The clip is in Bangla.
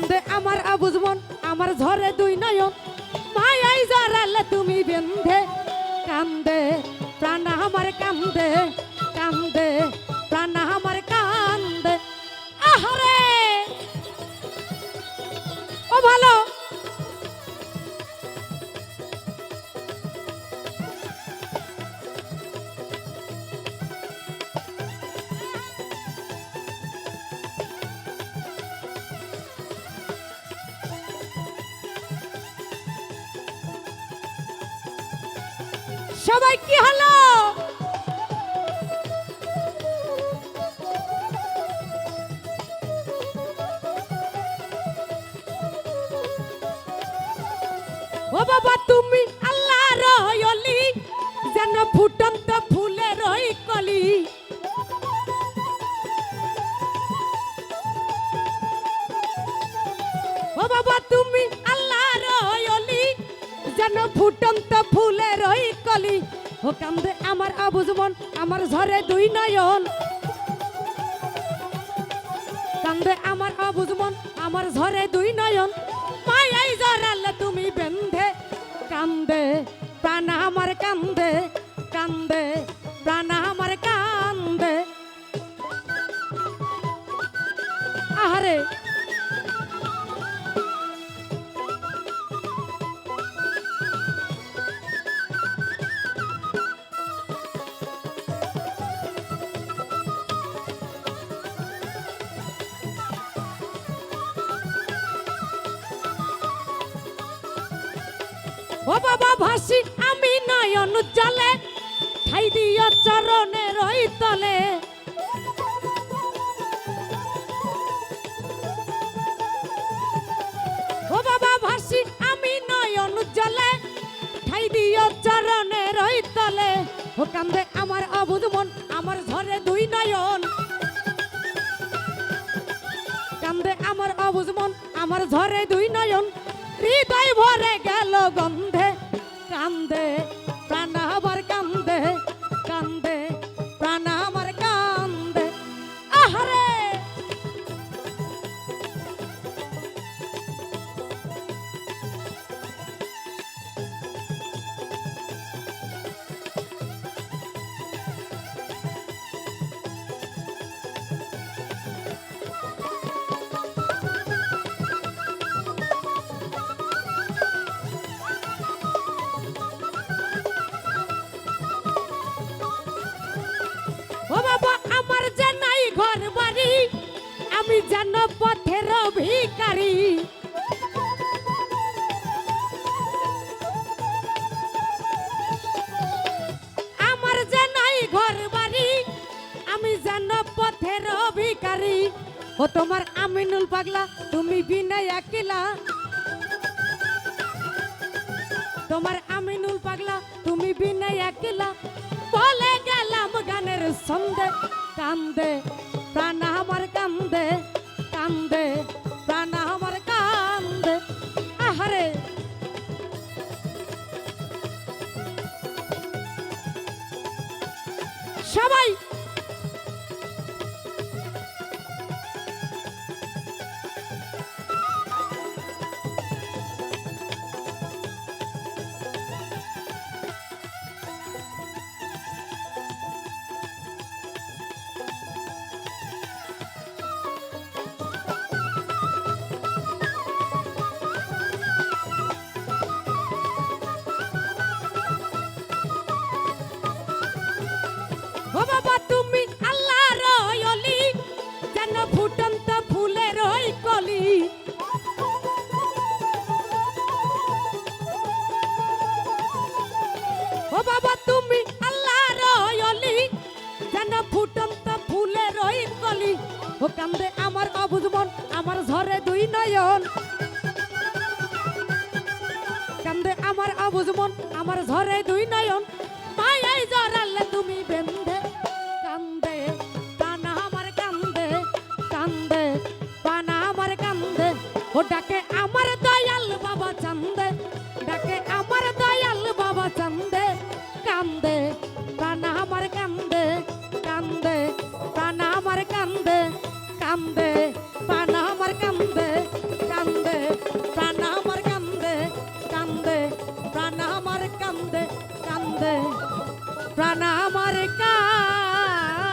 কান্দে আমার আবুজমন আমার ঝরে দুই নয়ন। মায়াই জড়ালে তুমি বেঁধে কান্দে, প্রাণ আমার কান্দে কান্দে, প্রাণ আমার সবাই কি হলো? ও বাবা তুমি আল্লাহ রহলি যেন ফুটন্ত ফুলে রই কলি। ও কান্দে আমার আবুজমন আমার ঝরে দুই নয়ন। কান্দে আমার আবুজমন আমার ঝরে দুই নয়ন। মায়াই জড়ালে তুমি বেন্ধে কান্দে প্রাণ আমার কান্দে কান্দে প্রাণ আমার কান্দে। আহারে ও বাবা ভাসি, আমি নয়ন জলে, ঠাই দিও চরণের ওই তলে। ও বাবা ভাসি, আমি নয়ন জলে, ঠাই দিও চরণের ওই তলে। ও কান্দে আমার অবুধ মন, আমার ঝরে দুই নয়ন। কান্দে আমার অবুজ মন, আমার ঝরে দুই নয়ন। গন্ধে কান্দে ভিকারি আমার যে নাই ঘর বাড়ি আমি যেন পথের ভিকারি ও তোমার আমিনুল পাগলা, তুমি বিনয় আকিলা। তোমার আমিনুল পাগলা, তুমি বিনয় আকিলা। বলে গেলাম গানের সন্দে কান্দে, প্রাণ আমার কান্দে কান্দে। সবাই ও কান্দে আমার অবুজ মন, আমার ঝরে দুই নয়ন। কান্দে আমার অবুজ মন, আমার ঝরে দুই নয়ন। মায়াই জড়ালে তুমি বেন্ধে কান্দে পানা আমার কান্দে কান্দে পানা আমার কান্দে। ও ডাকে কান্দে পান আমার কান্দে কান্দে, প্রাণ আমার কান্দে কান্দে, প্রাণ আমার কান্দে কান্দে, প্রাণ আমার কান্দে।